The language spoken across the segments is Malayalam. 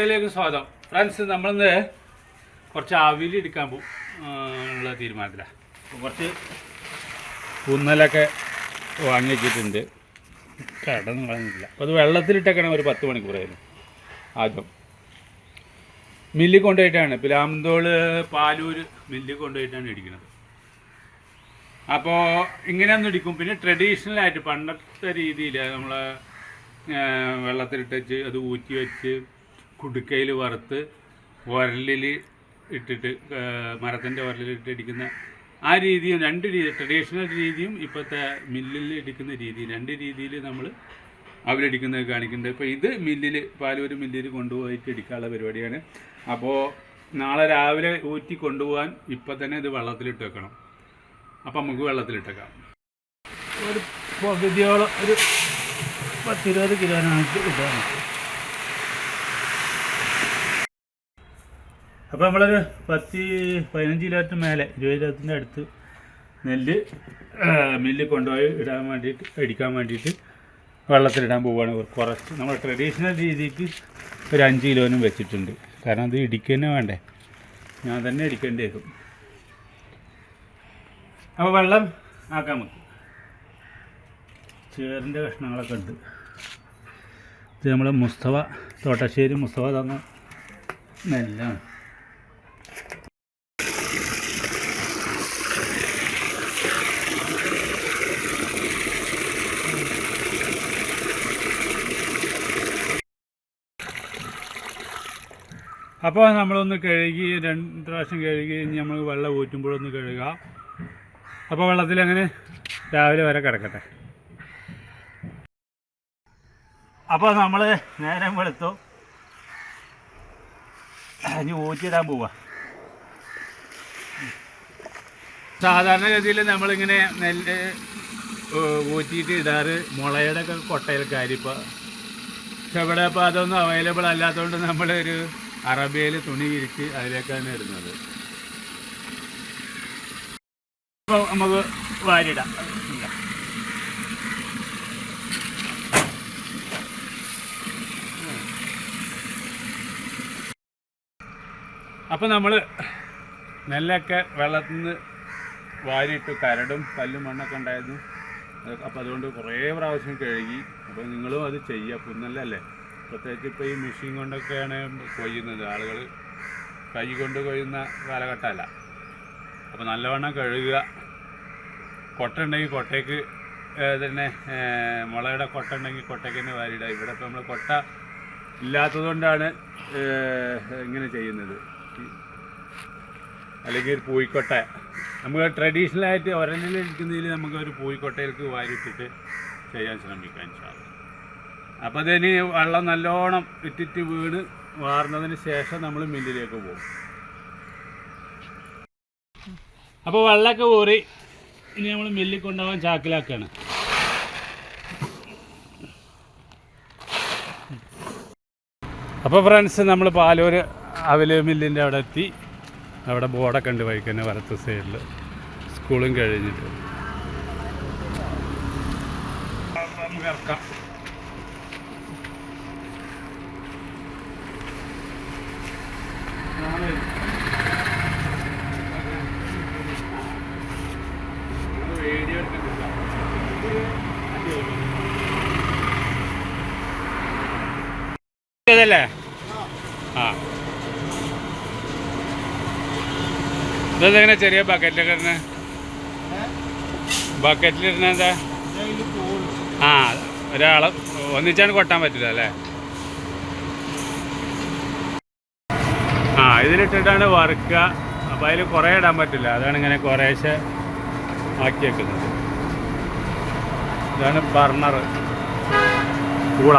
ിലേക്ക് സ്വാഗതം. ഫ്രണ്ട്സ് നമ്മളിന്ന് കുറച്ച് ആവിയിൽ എടുക്കാൻ പോകും. ഉള്ള തീരുമാനത്തിലാണ് കുറച്ച് കുന്നലൊക്കെ വാങ്ങി വെച്ചിട്ടുണ്ട് കടന്ന് വാങ്ങിയിട്ടില്ല. അപ്പോൾ അത് വെള്ളത്തിലിട്ടേക്കണം ഒരു പത്ത് മണിക്കൂറായിരുന്നു. ആദ്യം. മില്ലിൽ കൊണ്ടുപോയിട്ടാണ്. പിലാമന്തോൾ പാലൂര് മില്ലിൽ കൊണ്ടുപോയിട്ടാണ് ഇടിക്കുന്നത് അപ്പോൾ ഇങ്ങനെയൊന്നും ഇടിക്കും. പിന്നെ ട്രഡീഷണൽ ആയിട്ട് പണ്ടത്തെ രീതിയിൽ നമ്മൾ വെള്ളത്തിലിട്ട് അത് ഊറ്റി വെച്ച് കുടുക്കയിൽ വറുത്ത് ഉരലിൽ ഇട്ടിട്ട് മരത്തിന്റെ ഉരലിലിട്ട് ഇടിക്കുന്ന ആ രീതിയും രണ്ട് രീതി ട്രഡീഷണൽ രീതിയും ഇപ്പോഴത്തെ മില്ലിൽ ഇടിക്കുന്ന രീതി രണ്ട് രീതിയിൽ നമ്മൾ അവരടിക്കുന്നത് കാണിക്കുന്നുണ്ട്. ഇപ്പോൾ ഇത് മില്ലിൽ പാലൂർ മില്ലിൽ കൊണ്ടുപോയിട്ട് ഇടിക്കാനുള്ള പരിപാടിയാണ്. അപ്പോൾ നാളെ രാവിലെ ഊറ്റി കൊണ്ടുപോകാൻ ഇപ്പം തന്നെ ഇത് വെള്ളത്തിലിട്ട് വെക്കണം. അപ്പം നമുക്ക് വെള്ളത്തിലിട്ടേക്കാം ഒരു പകുതിയോളം ഒരു പത്തിരുപത് കിലോനായിട്ട് ഇടാൻ അപ്പോൾ നമ്മളൊരു പത്ത് പതിനഞ്ച് കിലോത്തിന് മേലെ ഇരുപത് കിലോത്തിന്റെ അടുത്ത് നെല്ല് മില്ലിൽ കൊണ്ടുപോയി ഇടാൻ വേണ്ടിയിട്ട് അടിക്കാൻ വേണ്ടിയിട്ട് വെള്ളത്തിലിടാൻ പോവുകയാണ് കുറച്ച് നമ്മൾ ട്രഡീഷണൽ രീതിക്ക് ഒരു അഞ്ച് കിലോനും വെച്ചിട്ടുണ്ട്. കാരണം അത് ഇടിക്കുക വേണ്ടേ? ഞാൻ തന്നെ ഇടിക്കേണ്ടി വരും അപ്പോൾ വെള്ളം ആക്കാൻ നമുക്ക്. ചേറിന്റെ കഷ്ണങ്ങളൊക്കെ ഉണ്ട്. ഇത് നമ്മൾ മുസ്തവ തോട്ടശ്ശേരി മുസ്തവ തന്ന നെല്ലാണ്. അപ്പോൾ നമ്മളൊന്ന് കഴുകി രണ്ട് പ്രാവശ്യം കഴുകി നമ്മൾ വെള്ളം ഊറ്റുമ്പോഴൊന്ന് കഴുകുക അപ്പോൾ വെള്ളത്തിൽ അങ്ങനെ രാവിലെ വരെ കിടക്കട്ടെ. അപ്പോൾ നമ്മൾ നേരം വെളുത്തു. ഇനി ഊറ്റിയിടാൻ പോവാ. സാധാരണഗതിയിൽ നമ്മളിങ്ങനെ നെല്ല് ഊറ്റിയിട്ട് ഇടാറ്. മുളയുടെ ഒക്കെ കൊട്ടയിൽ കാര്യപ്പോൾ പക്ഷെ ഇവിടെ ഇപ്പോൾ അതൊന്നും അവൈലബിൾ അല്ലാത്തതുകൊണ്ട് നമ്മളൊരു അറബിയയിൽ തുണി വിരിച്ച് അതിലേക്കാണ് ഇടുന്നത്. അപ്പോൾ നമുക്ക് വാരിടാം അപ്പോൾ നമ്മൾ നെല്ലൊക്കെ വെള്ളത്തിൽ നിന്ന് വാരിയിട്ട് കരടും കല്ലും മണ്ണൊക്കെ ഉണ്ടായിരുന്നു. അപ്പോൾ അതുകൊണ്ട് കുറേ പ്രാവശ്യം കഴുകി. അപ്പോൾ നിങ്ങളും അത് ചെയ്യുക പുന്നല്ലല്ലേ പ്രത്യേകിച്ച് ഇപ്പോൾ ഈ മെഷീൻ കൊണ്ടൊക്കെയാണ് കൊയ്യുന്നത്. ആളുകൾ കൈ കൊണ്ട് കൊയ്യുന്ന കാലഘട്ടമല്ല. അപ്പോൾ നല്ലവണ്ണം കഴുകുക. കൊട്ട ഉണ്ടെങ്കിൽ കൊട്ടയ്ക്ക് തന്നെ മുളയുടെ കൊട്ട ഉണ്ടെങ്കിൽ കൊട്ടയ്ക്ക് തന്നെ വാരിയിടുക. ഇവിടെ ഇപ്പോൾ നമ്മൾ കൊട്ട ഇല്ലാത്തതുകൊണ്ടാണ് ഇങ്ങനെ ചെയ്യുന്നത്. അല്ലെങ്കിൽ ഒരു പൂയിക്കൊട്ട. നമുക്ക് ട്രഡീഷണലായിട്ട് ഒരലിൽ നമുക്ക് ഒരു പൂയിക്കൊട്ടയിലേക്ക് വാരിയിട്ടിട്ട് ചെയ്യാൻ ശ്രമിക്കാൻ ഇൻഷാല്ലാ അപ്പോൾ അതിന് വെള്ളം നല്ലോണം ഇട്ടിട്ട് വീണ് വാർന്നതിന് ശേഷം നമ്മൾ മില്ലിലേക്ക് പോകും. അപ്പോൾ വെള്ളമൊക്കെ ഊറി ഇനി നമ്മൾ മില്ലിൽ കൊണ്ടുപോകാൻ ചാക്കിലാക്കുകയാണ് അപ്പോൾ ഫ്രണ്ട്സ് നമ്മൾ പാലൂർ അവൽ മില്ലിന്റെ അവിടെ എത്തി. അവിടെ ബോർഡൊക്കെ ഉണ്ട് വഴിക്ക് തന്നെ വലത്ത് സൈഡിൽ സ്കൂളും കഴിഞ്ഞിട്ട്. നമുക്ക് ഇറക്കാം വീഡിയോ എടുത്തിട്ടില്ല ഇതല്ലേ? ആ. ഇതെങ്ങനെ ചെറിയ ബക്കറ്റിലൊക്കെ ഇടുന്ന? ബക്കറ്റിലിരുന്ന എന്താ? ആ ഒരാളെ ഒന്നിച്ചാണ് കൊട്ടാൻ പറ്റില്ല അല്ലേ? ആ ഇതിലിട്ടിട്ടാണ് വറുക്കുക അപ്പോൾ അതിൽ കുറേ ഇടാൻ പറ്റില്ല. അതാണ് ഇങ്ങനെ കുറേശ്ശെ ആക്കി വെക്കുന്നത് ഇതാണ് ബർണർ കൂള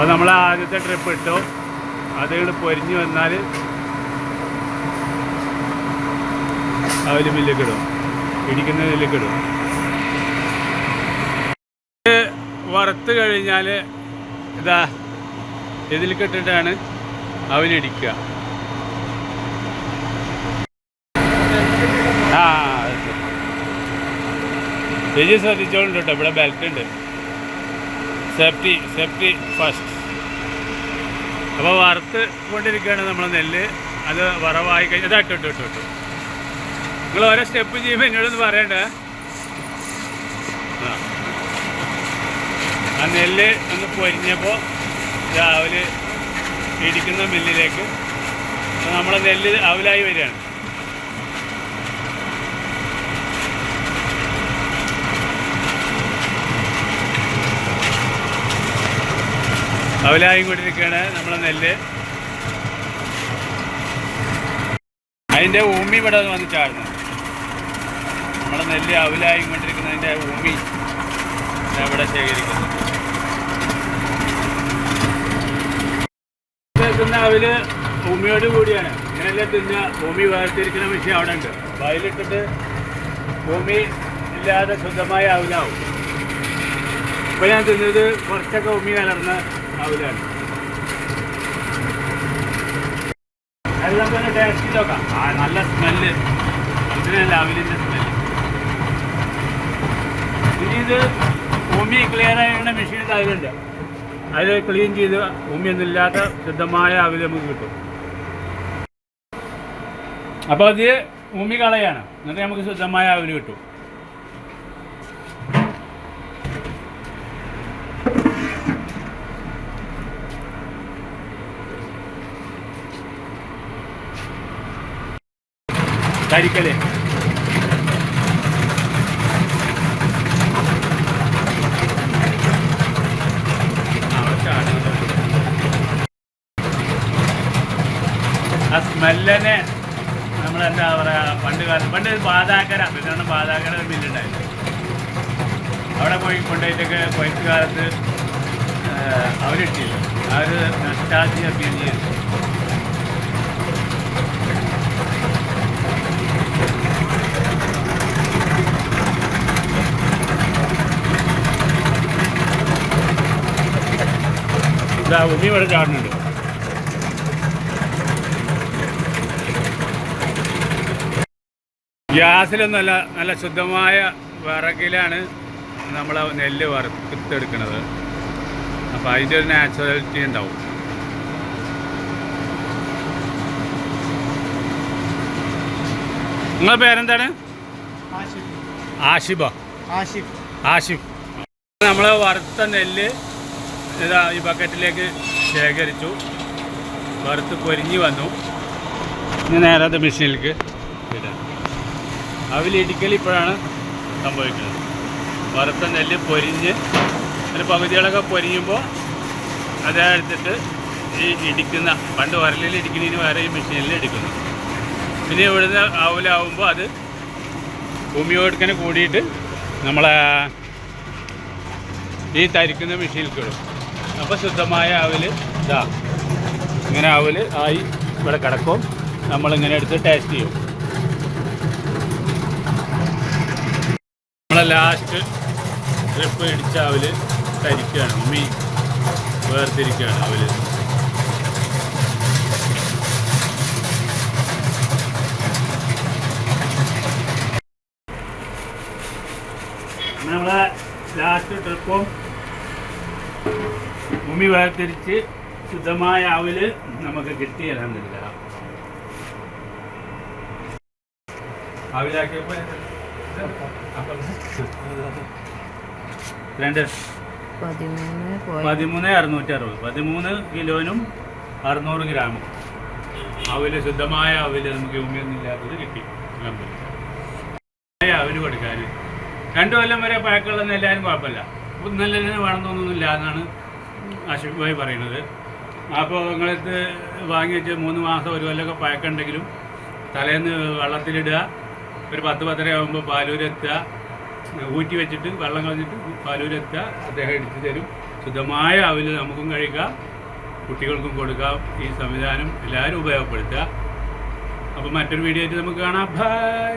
അപ്പോൾ നമ്മൾ ആദ്യത്തെ ട്രിപ്പ് ഇട്ടു. അത് ഇങ്ങോട്ട് പൊരിഞ്ഞു വന്നാൽ അതിൽ മില്ലേക്ക് ഇടും. ഇടിക്കുന്ന മില്ലേക്ക് ഇടും. വറുത്ത് കഴിഞ്ഞാൽ ഇതാ ഇതിൽ ഇട്ടിട്ടാണ് അവനിടിക്കുക ആ അത് ശരി. ചേച്ചി ശ്രദ്ധിച്ചോളുണ്ട് കേട്ടോ ഇവിടെ ബെൽറ്റ് ഉണ്ട്. Safety safety first. അപ്പോൾ വറുത്ത് കൊണ്ടിരിക്കുകയാണ് നമ്മൾ നെല്ല്. അത് വറവായി കഴിഞ്ഞാൽ ഇതാ ഇട്ടു ഇട്ടു ഇട്ടു നിങ്ങൾ ഓരോ സ്റ്റെപ്പ് ചെയ്യുമ്പോൾ എന്നോടൊന്ന് പറയണ്ടേ? ആ. നെല്ല് ഒന്ന് പൊരിഞ്ഞപ്പോൾ രാവിലെ ഇടിക്കുന്ന മില്ലിലേക്ക്. നമ്മളെ നെല്ല് അവലായി വരികയാണ്. അവലായും കൊണ്ടിരിക്കുകയാണ് നമ്മളെ നെല്ല്. അതിന്റെ ഉമ്മി ഇവിടെ വന്ന് ചാടുന്നു. നമ്മളെ നെല്ല് അവലായും കൊണ്ടിരിക്കുന്നതിന്റെ ഉമ്മി ഇവിടെ ശേഖരിക്കുന്നു. തിന്ന അവൽ ഭൂമിയോട് കൂടിയാണ്. ഇങ്ങനെയല്ലേ തിന്ന? ഭൂമി വേർതിരിക്കുന്ന മെഷീൻ അവിടെ ഉണ്ട്. അതിലിട്ടിട്ട് ഭൂമി ഇല്ലാതെ ശുദ്ധമായ അവലാവും. ഇപ്പൊ ഞാൻ തിന്നത് കുറച്ചൊക്കെ ഉമ്മി കലർന്ന അവലാണ് എല്ലാം തന്നെ ടേസ്റ്റ് നോക്കാം ആ നല്ല സ്മെല്ല് ഇതിനല്ല അവലിന്റെ സ്മെല്ല് ഇനി ഇത് ഭൂമി ക്ലിയർ ആയുള്ള മെഷീൻ അതിലുണ്ട്. അതിൽ ക്ലീൻ ചെയ്ത് ഭൂമിയൊന്നുമില്ലാത്ത ശുദ്ധമായ അവൽ നമുക്ക് കിട്ടും. അപ്പോൾ അത് ഭൂമി കളയാണ്. എന്നിട്ട് നമുക്ക് ശുദ്ധമായ അവൽ കിട്ടും. കരിക്കൽ ആ സ്മെല്ലനെ നമ്മളെന്താ പറയാ പണ്ട് കാലം പണ്ട് പിന്നാണ് പാതാക്കര ഒരു മില്ലുണ്ടായിരുന്നു. അവിടെ പോയി കൊണ്ടുപോയിട്ടൊക്കെ പോയിട്ട് കാലത്ത് അവരിട്ടില്ല. അവർ നഷ്ടാജി അപ്പീൽ ഇതാ ഉമ്മി ഇവിടെ ചാടുന്നുണ്ട്. ഗ്യാസിലൊന്നുമല്ല നല്ല ശുദ്ധമായ വിറകിലാണ് നമ്മൾ നെല്ല് വറുത്തെടുക്കുന്നത് അപ്പോൾ അതിന്റെ ഒരു നാച്ചുറാലിറ്റി ഉണ്ടാവും. നിങ്ങളെ പേരെന്താണ്? ആഷിബ ആഷിഫ്? ആഷിഫ്. നമ്മൾ വറുത്ത നെല്ല് ഇതാ ഈ ബക്കറ്റിലേക്ക് ശേഖരിച്ചു. വറുത്ത് പൊരിഞ്ഞ് വന്നു. ഇനി നേരെ അത് മെഷീനിലേക്ക് ഇടാം. അവലിടിക്കൽ ഇപ്പോഴാണ് സംഭവിക്കുന്നത്. വറുത്ത നെല്ല് പൊരിഞ്ഞ് അതിന് പകുതികളൊക്കെ പൊരിയുമ്പോൾ അതേ എടുത്തിട്ട് ഈ ഇടിക്കുന്ന പണ്ട് വരലിൽ ഇടിക്കുന്നതിന് വേറെ ഈ മെഷീനിൽ എടുക്കുന്നു. പിന്നെ ഇവിടുന്ന് അവലാവുമ്പോൾ അത് ഭൂമിയോടുക്കനെ കൂടിയിട്ട് നമ്മളെ ഈ തരിക്കുന്ന മെഷീനിൽ കിടും അപ്പോൾ ശുദ്ധമായ അവൽ ഇതാ ഇങ്ങനെ അവൽ ആയി ഇവിടെ കിടക്കും. നമ്മളിങ്ങനെ എടുത്ത് ടേസ്റ്റ് ചെയ്യും. നമ്മളെ ലാസ്റ്റ് ട്രിപ്പ് ഇടിച്ച അവൽ തരിക്കുകയാണ് ഉമ്മി വേർതിരിക്കുകയാണ് അവൽ നമ്മളെ ലാസ്റ്റ് ട്രിപ്പും ഭൂമി വേർതിരിച്ച് ശുദ്ധമായ അവൽ നമുക്ക് കിട്ടി അവിലാക്കിയപ്പോ രണ്ട്. പതിമൂന്ന് അറുന്നൂറ്റി അറുപത്. പതിമൂന്ന് കിലോനും അറുന്നൂറ് ഗ്രാമും. അവൽ ശുദ്ധമായ അവൽ നമുക്ക് ഭൂമിയൊന്നുമില്ലാത്തത് കിട്ടി കമ്പനി അവൽ കൊടുക്കാൻ രണ്ടു കൊല്ലം വരെ പഴക്കമുള്ള എല്ലാവരും കുഴപ്പമില്ല നല്ല വേണം തോന്നുന്നില്ല എന്നാണ് ആഷിഫ് പറയുന്നത്. അപ്പോൾ നിങ്ങളിത് വാങ്ങി വെച്ച് മൂന്ന് മാസം ഒരു കൊല്ലമൊക്കെ പഴക്കമുണ്ടെങ്കിലും തലേന്ന് വെള്ളത്തിലിടുക ഒരു പത്ത് പത്തര ആകുമ്പോൾ പാലൂരെത്തുക ഊറ്റി വെച്ചിട്ട് വെള്ളം കളഞ്ഞിട്ട് പാലൂരെത്തുക അദ്ദേഹം എടുത്തു തരും. ശുദ്ധമായ അവൽ നമുക്കും കഴിക്കാം കുട്ടികൾക്കും കൊടുക്കാം ഈ സംവിധാനം എല്ലാവരും ഉപയോഗപ്പെടുത്തുക. അപ്പോൾ മറ്റൊരു വീഡിയോ ആയിട്ട് നമുക്ക് കാണാം. ബൈ